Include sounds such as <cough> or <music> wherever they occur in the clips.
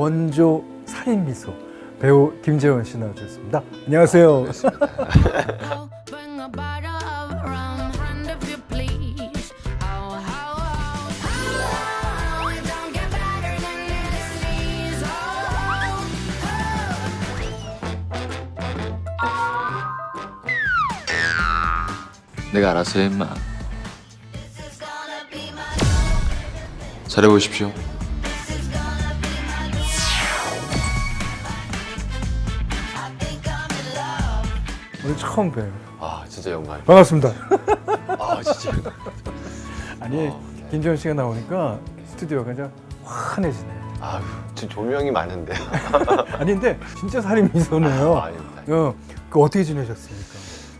원조 살인 미소 배우 김재원 씨 나와주셨습니다. 안녕하세요. Oh. Oh. Oh, 내가 알아서 해 임마 잘해보십시오 처음 봬요. 아 진짜 영광 반갑습니다. 아 진짜 <laughs> 아니 어, 네. 김재원 씨가 나오니까 스튜디오가 이제 환해지네. 아유 지금 조명이 많은데 <laughs> 아니 근데 진짜 살인 미소네요. 아, 아닙니다. 어, 그 어떻게 지내셨습니까?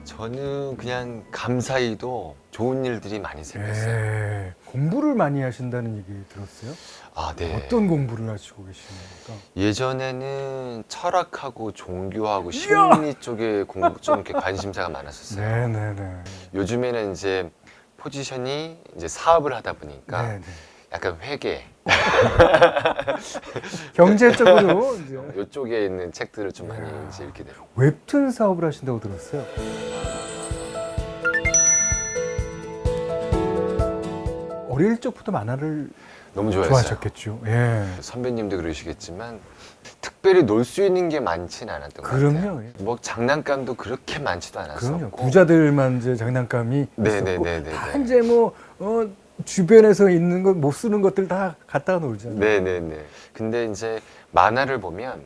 저는 그냥 감사히도 좋은 일들이 많이 생겼어요 예, 공부를 많이 하신다는 얘기 들었어요? 아 네. 어떤 공부를 하시고 계시는 겁니까? 예전에는 철학하고 종교하고 심리 쪽에 공부 좀 이렇게 관심사가 많았었어요 네 네 네. 요즘에는 이제 포지션이 이제 사업을 하다 보니까 네 네. 약간 회계 <laughs> 경제적으로 이제 이쪽에 있는 책들을 좀 많이 이야. 이제 읽게 돼요 웹툰 사업을 하신다고 들었어요. 어릴 적부터 만화를 너무 좋아했어요 좋아하셨겠죠. 예. 선배님도 그러시겠지만 특별히 놀 수 있는 게 많지는 않았던 것 같아요. 그럼요. 예. 뭐 장난감도 그렇게 많지도 않았었고. 그럼요. 부자들만 이제 장난감이 있었고 네 네네네. 다 이제 뭐 어, 주변에서 있는 것 못 쓰는 것들 다 갖다가 놀잖아요. 네네네. 근데 이제 만화를 보면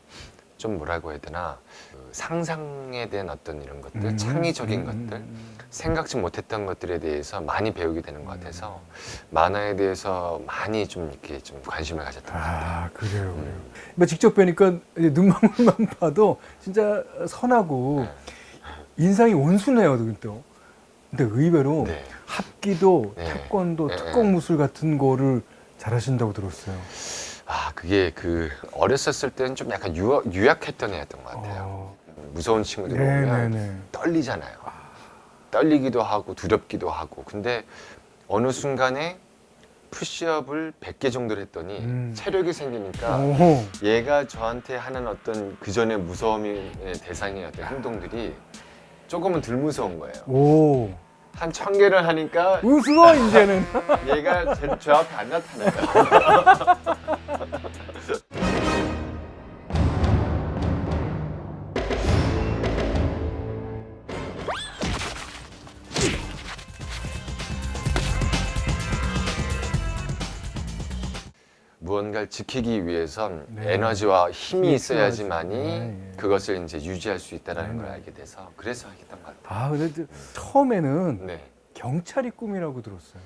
좀 뭐라고 해야 되나 그 상상에 대한 어떤 이런 것들, 음, 창의적인 음, 것들, 음, 생각지 못했던 것들에 대해서 많이 배우게 되는 것 음. 같아서 만화에 대해서 많이 좀 이렇게 좀 관심을 가졌던 것 같아요. 아 그래요. 그래요. 음. 뭐 직접 뵈니까 이제 눈망울만 <laughs> 봐도 진짜 선하고 인상이 온순해요. 또. 근데 의외로 네. 합기도 네. 태권도 네. 특공 무술 같은 거를 잘하신다고 들었어요. 아 그게 그 어렸었을 때는 좀 약간 유약, 유약했던 애였던 것 같아요. 어. 무서운 친구들 오면 네네네. 떨리잖아요. 떨리기도 하고 두렵기도 하고. 근데 어느 순간에 푸시업을 100개 정도를 했더니 음. 체력이 생기니까 오. 얘가 저한테 하는 어떤 그 전에 무서움의 대상의 어떤 행동들이 조금은 덜 무서운 거예요. 오. 한 천 개를 하니까 웃어 이제는. 얘가 제, 저 앞에 안 나타나요. <laughs> 무언가를 지키기 위해선 네. 에너지와 힘이 힘이 있어야지만이 있어야지. 네, 네. 그것을 이제 유지할 수 있다는 네, 걸 네. 알게 돼서 그래서 것 같아요. 아 근데 저- 처음에는 네. 경찰이 꿈이라고 들었어요.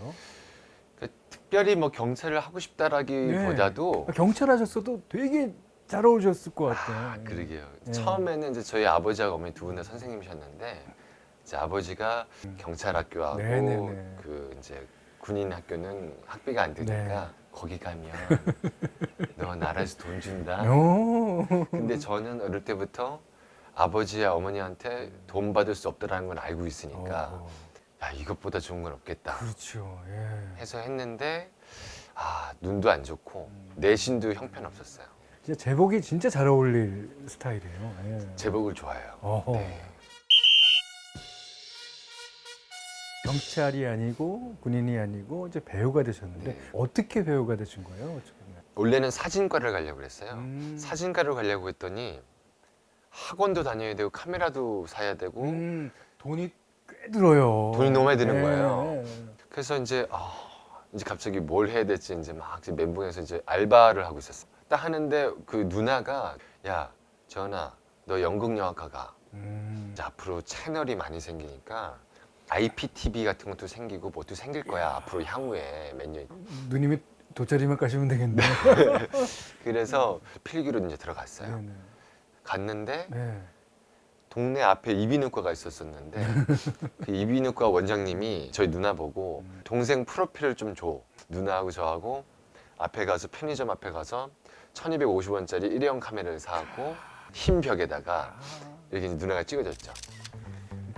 그 특별히 뭐 경찰을 하고 싶다라기보다도 아, 경찰 하셨어도 되게 잘 어울렸을 것 같아요. 아, 그러게요. 네. 처음에는 이제 저희 아버지하고 어머니 두 분 다 선생님이셨는데 이제 아버지가 경찰 학교하고 음. 네네 네. 그 이제 군인 학교는 학비가 안 드니까 네. 거기 가면 너 나라에서 돈 준다. 오. 근데 저는 어릴 때부터 아버지와 어머니한테 돈 받을 수 없다라는 걸 알고 있으니까 어, 야 이것보다 좋은 건 없겠다 그렇죠. 예. 해서 했는데 아 눈도 안 좋고 음. 내신도 형편없었어요. 진짜 제복이 진짜 잘 어울릴 스타일이에요. 예. 제복을 좋아해요. 어허. 네. 경찰이 아니고 군인이 아니고 이제 배우가 되셨는데 네. 어떻게 배우가 되신 거예요? 어떻게 보면? 원래는 사진과를 가려고 그랬어요. 음. 사진과를 가려고 했더니 학원도 다녀야 되고 카메라도 사야 되고 음, 돈이 꽤 들어요. 돈이 너무 많이 드는 거예요. 네. 그래서 이제 아 이제 갑자기 뭘 해야 될지 이제 막 이제 멘붕에서 이제 알바를 하고 있었어. 딱 하는데 그 누나가 야 전아 너 연극 영화과 가. 음. 이제 앞으로 채널이 많이 생기니까 IPTV 같은 것도 생기고 뭐도 생길 거야 앞으로 향후에 몇 년. 누님이 돗자리만 까시면 되겠네. <laughs> 그래서 필기로 이제 들어갔어요. 네. 네. 갔는데 네. 동네 앞에 이비인후과가 있었었는데 <laughs> 그 이비인후과 원장님이 저희 누나 보고 동생 프로필을 좀 줘. 누나하고 저하고 앞에 가서 편의점 앞에 가서 1250원짜리 일회용 카메라를 사고 흰 벽에다가 여기 이제 누나가 찍어줬죠.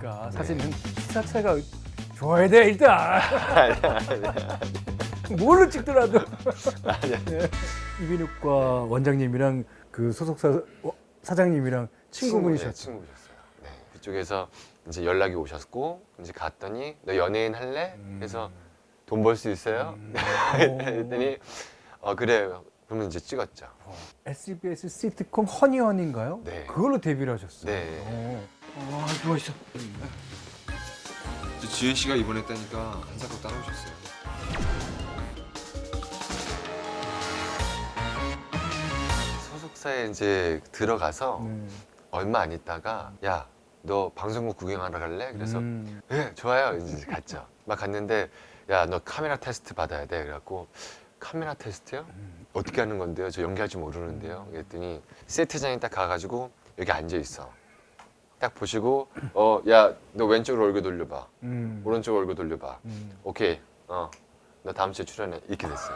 그러니까 사실은 시사체가 좋아야 돼 일단. 뭘로 찍더라도. 네. 이비인후과 원장님이랑 그 소속사 어, 사장님이랑 친구분이셨죠. 친구, 네, 친구셨어요. 네. 그쪽에서 이제 연락이 오셨고 이제 갔더니 너 연예인 할래? 음. 그래서 돈 벌 수 있어요? 음. <laughs> 했더니 어 그래. 그러면 이제 찍었죠. SBS 시트콤 허니헌인가요? 네. 그걸로 데뷔를 하셨어요. 네. 어. 아, 누워 있어. 저 지은 씨가 입원했다니까 한사코 따라오셨어요. 소속사에 이제 들어가서 네. 얼마 안 있다가 야 너 방송국 구경하러 갈래? 그래서 음. 네 좋아요 이제 갔죠. 막 갔는데 야 너 카메라 테스트 받아야 돼. 그래갖고 카메라 테스트요? 어떻게 하는 건데요? 저 연기할 줄 모르는데요. 그랬더니 세트장에 딱 가가지고 여기 앉아 있어. 딱 보시고 어 야 너 왼쪽으로 얼굴 돌려봐. 음. 오른쪽 얼굴 돌려봐. 음. 오케이. 어. 너 다음 주에 출연해. 이렇게 됐어요.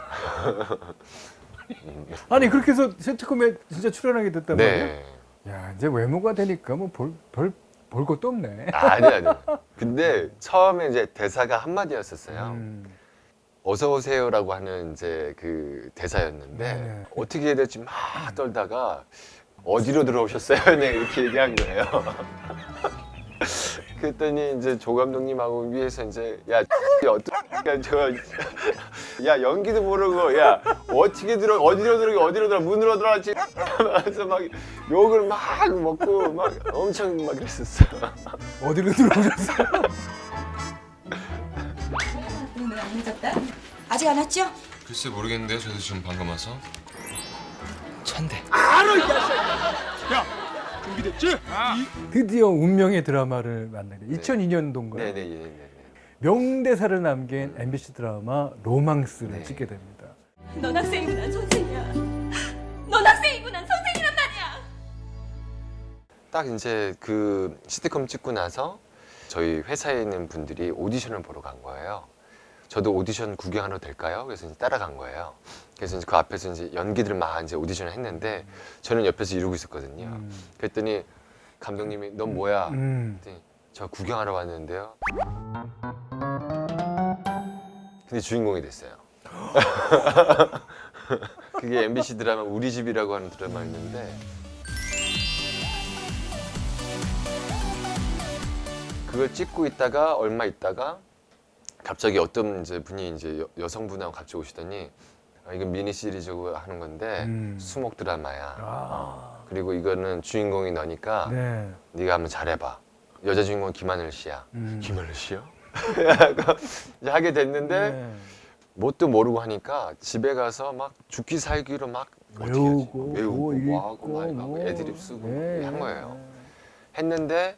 <laughs> 아니 그렇게 해서 시트콤에 진짜 출연하게 됐단 말이에요? 네. 야 이제 외모가 되니까 뭐볼별볼 것도 없네. 아니 아니. <laughs> 근데 처음에 이제 대사가 한 마디였었어요. 음. 어서 오세요라고 하는 이제 그 대사였는데 네네. 어떻게 해야 될지 막 떨다가 어디로 들어오셨어요? <laughs> 네 이렇게 얘기한 거예요. <laughs> 그랬더니 이제 조 감독님하고 위에서 이제 야 <laughs> 어떻게 저야 연기도 모르고 야 어떻게 들어 어디로 들어가 어디로 들어 문으로 들어왔지 그래서 막 욕을 막 먹고 막 엄청 막 그랬었어. 어디로 들어오셨어요? 오늘 안 늦었다? 아직 안 왔죠? 글쎄 모르겠는데요. 저도 지금 방금 와서. 드디어 운명의 드라마를 만나게. 2002년도인가요? 네네 네네. 명대사를 남긴 MBC 드라마 로망스를 네. 찍게 됩니다. 넌 학생이고 난 선생이야. 넌 학생이고 난 선생이란 말이야. 딱 이제 그 시트콤 찍고 나서 저희 회사에 있는 분들이 오디션을 보러 간 거예요. 저도 오디션 구경하러 될까요? 그래서 이제 따라간 거예요. 그래서 이제 그 앞에서 이제 연기들 막 이제 오디션을 했는데 저는 옆에서 이러고 있었거든요. 음. 그랬더니 감독님이 넌 뭐야? 음. 그랬더니 저 구경하러 왔는데요. 근데 주인공이 됐어요. <laughs> 그게 MBC 드라마 우리 집이라고 하는 드라마였는데 그걸 찍고 있다가 얼마 있다가 갑자기 어떤 이제 분이 이제 여, 여성분하고 같이 오시더니 아, 이건 미니 시리즈고 하는 건데 음. 수목 드라마야. 아. 그리고 이거는 주인공이 너니까 네. 네가 한번 잘해봐. 여자 주인공 은 김하늘 씨야. 음. 김하늘 씨요? <laughs> 이제 하게 됐는데 네. 뭣도 모르고 하니까 집에 가서 막 죽기 살기로 막 어떻게 외우고, 하지? 외우고 뭐뭐 하고 읽고, 막 하고 뭐. 애드립 쓰고 네. 한 거예요. 했는데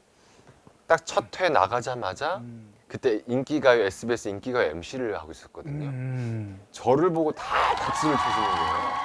딱 첫 회 나가자마자 음. 그때 인기가요 SBS 인기가요 MC를 하고 있었거든요. 음. 저를 보고 다 박수를 쳐주는 거예요.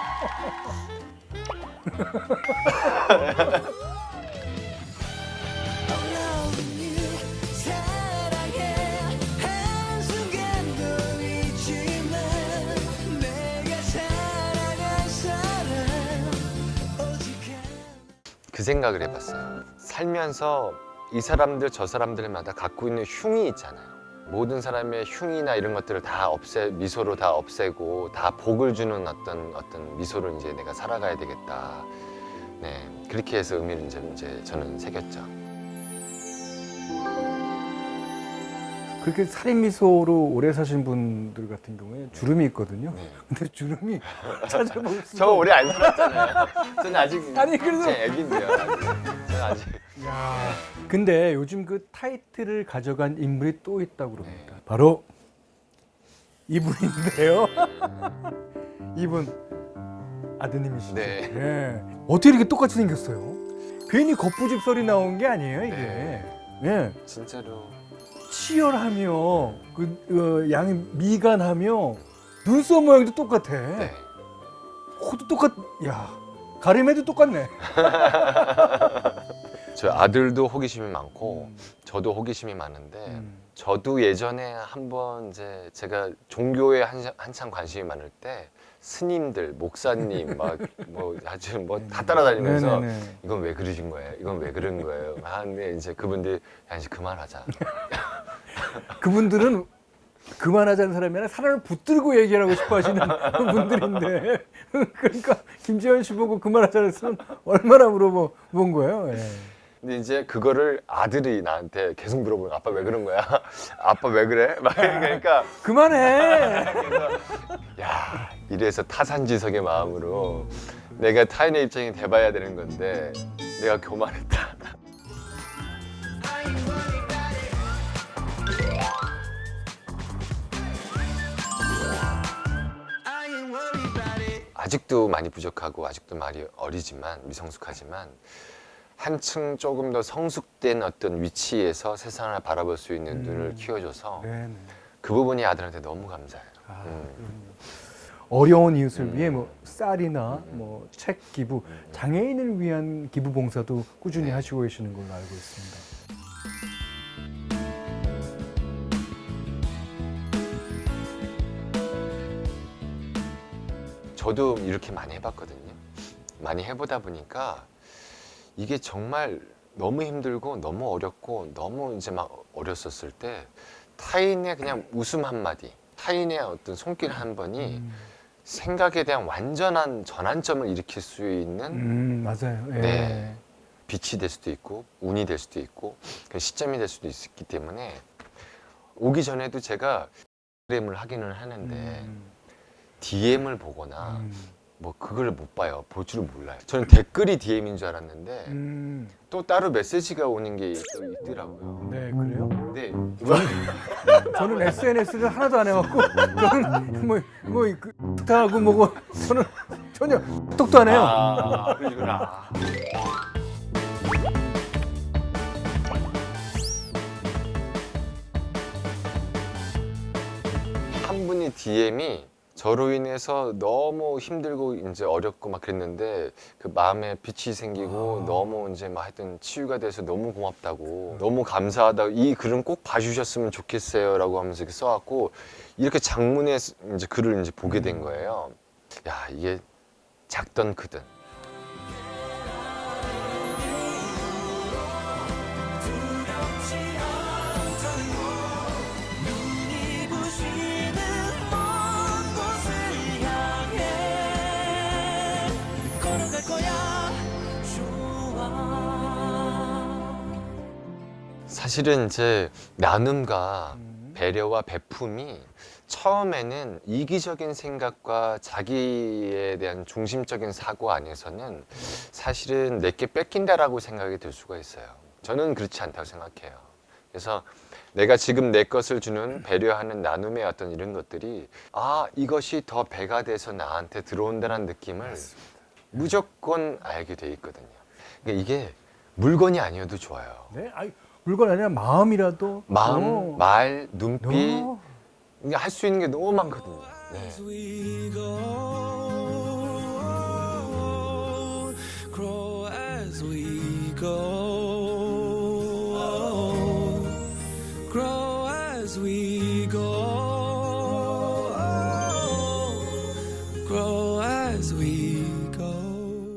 그 생각을 해봤어요. 살면서 이 사람들 저 사람들마다 갖고 있는 흉이 있잖아요. 모든 사람의 흉이나 이런 것들을 다 없애 미소로 다 없애고 다 복을 주는 어떤 어떤 미소를 이제 내가 살아가야 되겠다. 네 그렇게 해서 의미를 이제, 이제 저는 새겼죠. 그렇게 살인 미소로 오래 사신 분들 같은 경우에 주름이 있거든요. 네. 근데 주름이 <laughs> 찾아볼 수가 저 오래 안 살았잖아요. 저는 아직 아니, 그래서- 제 애기인데요. 아직. 저는 아직 야. 근데 요즘 그 타이틀을 가져간 인물이 또 있다고 그럽니다. 네. 바로 이분인데요. 이분 아드님이시죠. 네. 예. 어떻게 이렇게 똑같이 생겼어요? 괜히 겉부집 설이 나온 게 아니에요, 이게. 네. 예. 진짜로 치열하며 그 어, 양이 미간하며 눈썹 모양도 똑같아. 네. 코도 똑같. 야 가림에도 똑같네. <laughs> 저 아들도 호기심이 많고 음. 저도 호기심이 많은데 음. 저도 예전에 한번 이제 제가 종교에 한창, 한창 관심이 많을 때 스님들, 목사님 <laughs> 막 뭐 아주 뭐 다 따라다니면서 네네네. 이건 왜 그러신 거예요? 이건 왜 그런 거예요? 막 하는데 이제 그분들이 야 이제 그만하자. <laughs> 그분들은 그만하자는 사람이 아니라 사람을 붙들고 얘기하고 싶어 하시는 <laughs> 분들인데 그러니까 김재현 씨 보고 그만하자는 했으면 얼마나 물어본 거예요. 예. 근데 이제 그거를 아들이 나한테 계속 물어보는 아빠 왜 그런 거야? <laughs> 아빠 왜 그래? <laughs> 막 그러니까 그만해. 야 이래서 타산지석의 마음으로 내가 타인의 입장이 돼봐야 되는 건데 내가 교만했다. 아직도 많이 부족하고 아직도 많이 어리지만 미성숙하지만 한층 조금 더 성숙된 어떤 위치에서 세상을 바라볼 수 있는 눈을 키워줘서 네네. 그 부분이 아들한테 너무 감사해요. 아, 음. 어려운 이웃을 음. 위해 뭐 쌀이나 뭐책 기부, 장애인을 위한 기부 봉사도 꾸준히 네. 하시고 계시는 걸로 알고 있습니다. 저도 이렇게 많이 해봤거든요. 많이 해보다 보니까 이게 정말 너무 힘들고 너무 어렵고 너무 이제 막 어렸었을 때 타인의 그냥 웃음 한마디, 타인의 어떤 손길 한 번이 음, 생각에 대한 완전한 전환점을 일으킬 수 있는 음, 맞아요. 예. 네. 빛이 될 수도 있고 운이 될 수도 있고 그 시점이 될 수도 있기 때문에 오기 전에도 제가 DM을 하기는 하는데 음, DM을 보거나 음, 뭐 그걸 못 봐요. 볼 줄을 몰라요. 저는 댓글이 DM인 줄 알았는데 음, 또 따로 메시지가 오는 게또 있더라고요. 네 그래요. 근데 <laughs> 저는 SNS를 하나도 안 해갖고 저는 뭐뭐 하고 뭐고 저는 전혀 똑도 안 해요. 아, 그러시구나. 한 분이 DM이 저로 인해서 너무 힘들고 이제 어렵고 막 그랬는데 그 마음에 빛이 생기고 너무 이제 막 하여튼 치유가 돼서 너무 고맙다고 너무 감사하다고 이 글은 꼭 봐주셨으면 좋겠어요라고 하면서 이렇게 써갖고 이렇게 장문에 이제 글을 이제 보게 된 거예요. 야 이게 작던 크든 사실은 이제 나눔과 음. 배려와 베품이 처음에는 이기적인 생각과 자기에 대한 중심적인 사고 안에서는 사실은 내게 뺏긴다라고 생각이 들 수가 있어요. 저는 그렇지 않다고 생각해요. 그래서 내가 지금 내 것을 주는 배려하는 나눔의 어떤 이런 것들이 아 이것이 더 배가 돼서 나한테 들어온다는 느낌을 무조건 알게 돼 있거든요. 그러니까 이게 물건이 아니어도 좋아요. 네, 아니 물건 아니라 마음이라도 마음, 어, 말, 눈빛 어, 할 수 있는 게 너무 많거든요. 네. go,